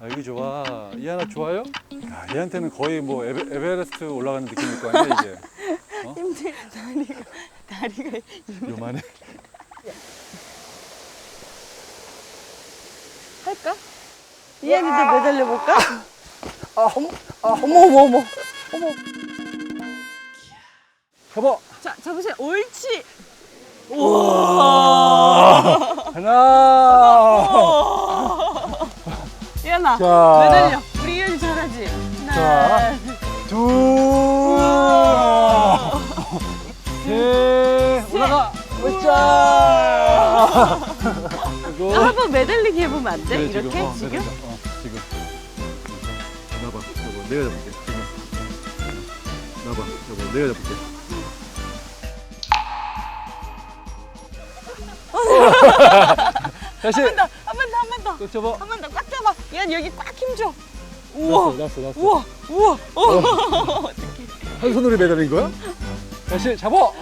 아 여기 좋아. 이 하나 좋아요? 야, 얘한테는 거의 뭐 에베, 에베레스트 올라가는 느낌일 거 아니야 이게. 힘들 다리가 다리가 요만해. 할까? 이한이도 매달려 볼까? 아, 어머, 어머, 어머, 어머, 어머. 접어. 자, 잡으세요. 옳지. 하나. 이한아, 자. 매달려. 우리 이한이 잘하지. 하나, 자. 둘. 셋. 올라가. 으쌰. 그리고. 아, 한번 매달리기 해보면 안 돼? 그래, 이렇게 어, 지금? 어, 지금. 나봐. 여보, 내가 잡을게. 지금. 나봐. 여보, 내가 잡을게. 다시. 한 번 더, 한 번 더, 한 번 더. 또 접어. 한 번 더 꽉 잡아. 이한 여기 꽉 힘줘. 우와, 났어, 났어. 우와, 우와. 어. 한 손으로 매달린 거야? 다시 잡어.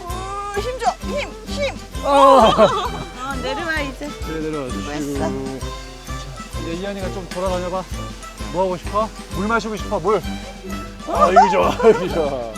어, 힘줘, 힘, 힘. 아. 어, 내려와 이제. 그래 내려와. 자, 이제 이한이가 좀 돌아다녀봐. 뭐 하고 싶어? 물 마시고 싶어. 물. 아 이거 좋아. 이거 좋아.